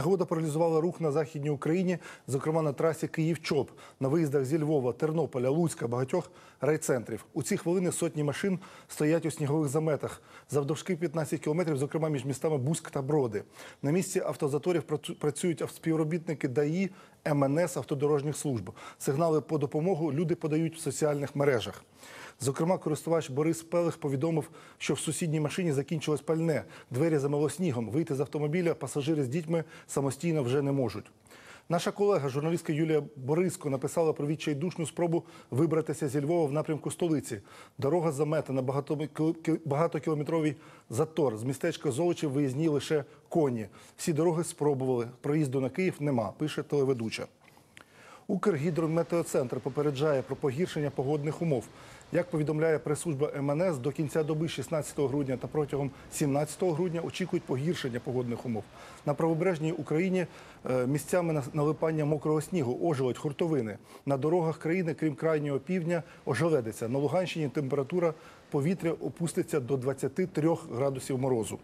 Негода паралізувала рух на західній Україні, зокрема на трасі Київ-Чоп, на виїздах зі Львова, Тернополя, Луцька, багатьох райцентрів. У ці хвилини сотні машин стоять у снігових заметах завдовжки 15 кілометрів, зокрема між містами Бузьк та Броди. На місці автозаторів працюють співробітники ДАІ, МНС, автодорожніх служб. Сигнали по допомогу люди подають в соціальних мережах. Зокрема, користувач Борис Пелих повідомив, що в сусідній машині закінчилось пальне. Двері замило снігом. Вийти з автомобіля пасажири з дітьми самостійно вже не можуть. Наша колега, журналістка Юлія Бориско, написала про відчайдушну спробу вибратися зі Львова в напрямку столиці. Дорога заметена, багато- багатокілометровий затор. З містечка Золочів виїзні лише коні. Всі дороги спробували. Проїзду на Київ нема, пише телеведуча. Укргідрометеоцентр попереджає про погіршення погодних умов. Як повідомляє прес-служба МНС, до кінця доби 16 грудня та протягом 17 грудня очікують погіршення погодних умов. На правобережній Україні е, місцями налипання мокрого снігу, ожеледь, хуртовини. На дорогах країни, крім крайнього півдня, ожеледиться. На Луганщині температура повітря опуститься до 23 градусів морозу.